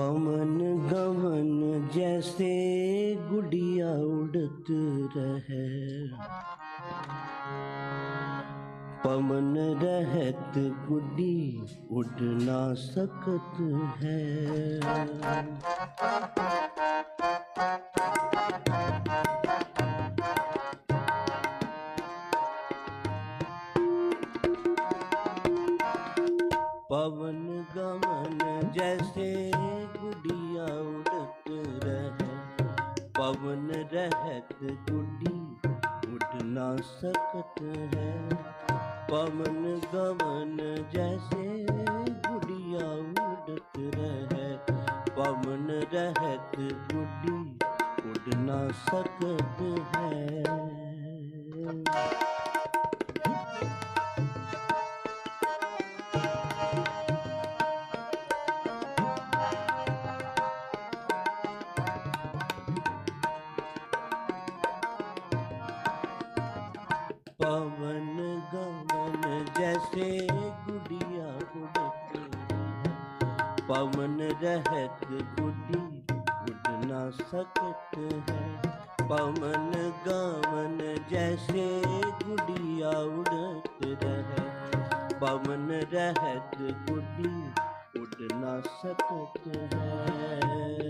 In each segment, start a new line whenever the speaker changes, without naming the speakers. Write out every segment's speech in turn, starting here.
पवन गवन जैसे गुड़िया उड़त रहे। पवन रहत गुडी उड़ ना सकत है। पवन रहत गुडी उठ ना सकत है। पवन गवन जैसे गुड़िया उड़त रहे। पवन रहत गुडी उड़ ना सकत है। पवन गमन जैसे गुड़िया उड़त पवन रहत गुडी उड़ ना सकत है। पवन गमन जैसे गुड़िया उड़त रहे। पवन रहत गुडी उड़ ना सकत है।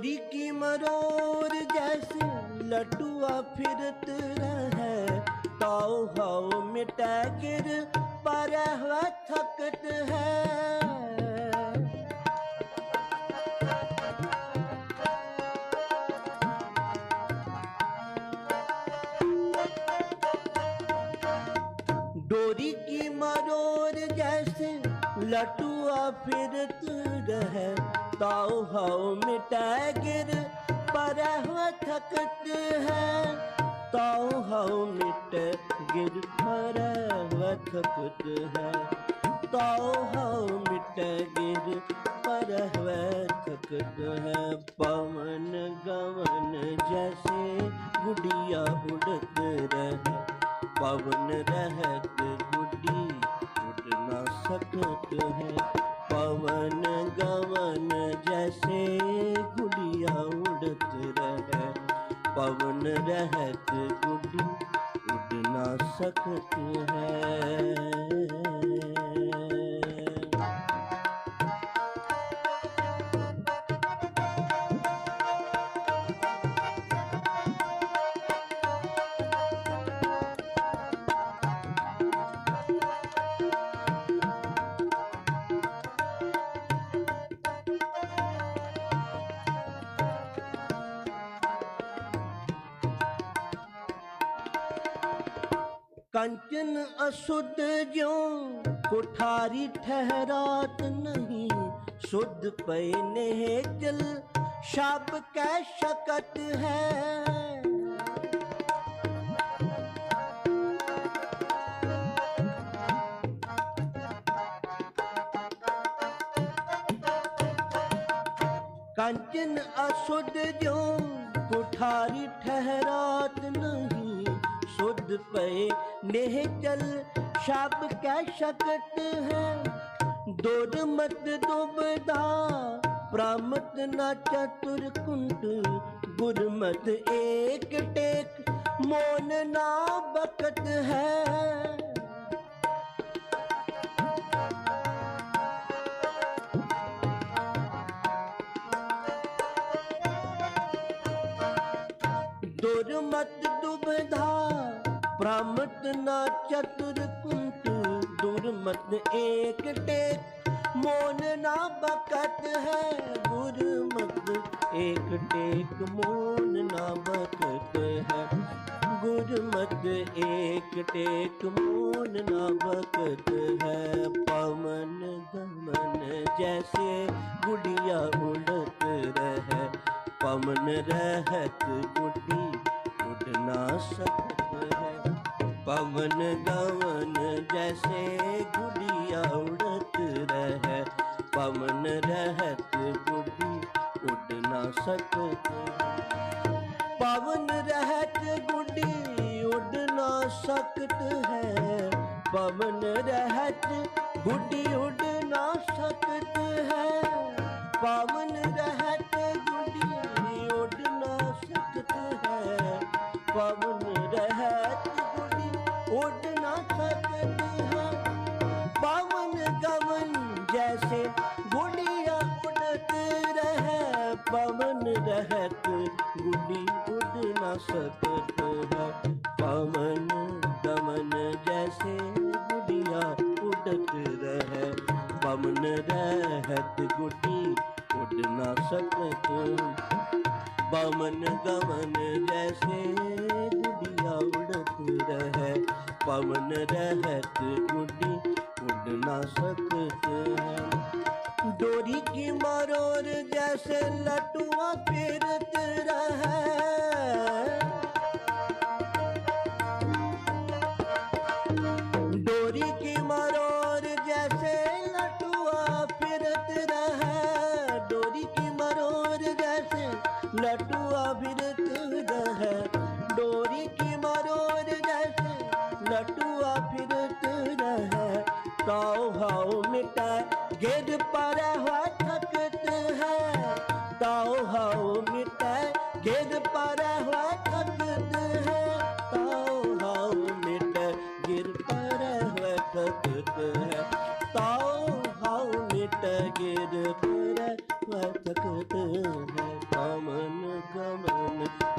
डोरी की मरोर जैसे लटुआ फिरत रहे। ताओ हाओ मिटा गिर पर थकत है। डोरी की मरोर जैसे लटुआ फिरत रहे। ताओ हाओ मिटा गिर, पर थकत है। ताओ हाओ मिट गिर, पर थकत है। ताओ हाओ मिट गिर, पर थकत है। पवन गवन जैसे गुड़िया उड़त रहे। पवन रहत गुडी उड़ ना सकत है। पवन गवन जैसे गुड़िया उड़त रह। पवन रहत गुडी उड़ना सकत है। कंचन अशुद्ध जो कुठारी ठहरात नहीं, शुद्ध पैने जल, शाप कै शकत है। कंचन अशुद्ध जो कुठारी ठहरात नहीं शुद्ध पे नेह चल, शाप कै शकत है। दोर मत दुबदा, प्रामत ना चतुर कुंड गुरमत एक टेक, मोन ना बकत है। दुर्मत दुबधा प्रामत ना चतुर कुंट दुर्मत एक टेक मोन ना बकत है गुरमत एक टेक मोन ना बकत है गुरमत एक टेक मोन ना बकत है पवन गमन जैसे गुड़िया उड़त रहे। पवन रहत गुडी उड़ ना सकत है। पवन गवन जैसे गुड़िया उड़त रह। पवन रहत गुड़ी उड़ ना सकत पवन रहत गुड़ी उड़ ना सकत है। पवन रहत गुड़ी उड़ ना सकत है। पवन पवन रहत गुड़ी उड़ न सकत है पवन गमन जैसे गुड़िया उड़त रहे। पवन रहत गुड़ी उड़ न सकत पवन गमन जैसे गुड़िया उड़त रहे। पवन रहत गुड़ी उड़ न सकत डोरी की मरोर जैसे लटुआ फिरत रहे। डोरी की मरोर जैसे लटुआ फिरत रहे। डोरी की मरोर जैसे लटुआ फिरत रहे। डोरी की मरोर जैसे लटुआ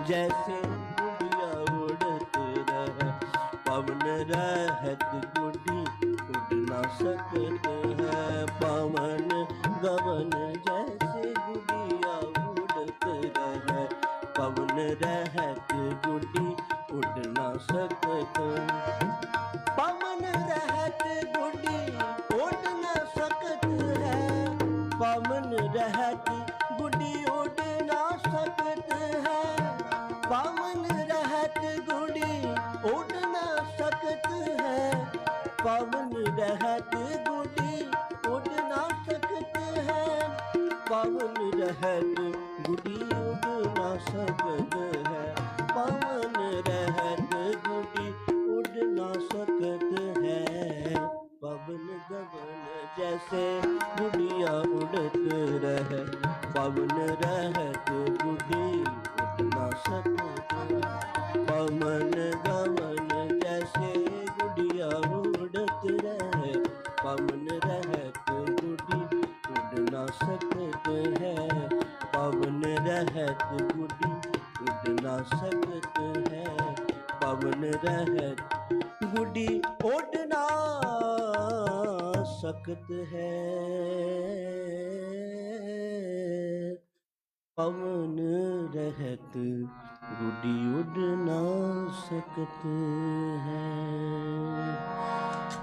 जैसे गुड़िया उड़त रहे पवन रहत गुड़ी उड़ ना सकत है। पवन गवन जैसे गुड़िया उड़त रहे पवन रहत गुड़ी उड़ ना सकत पवन रहत गुड़ी उड़ ना सकते हैं। पवन रहत गुड़ी उड़ ना सकत है। पवन रहत गुड़ी उड़ ना सकत है। पवन गगन जैसे गुड़िया उड़त रहे। पवन रहत गुड़ी उड़ ना सकत पवन गवन पवन रहत गुड़ी उड़ ना सकत है। पवन रहत गुड़ी उड़ ना सकत है। पवन रहत गुड़ी उड़ ना सकत है। पवन रहत गुड़ी उड़ ना सकत है।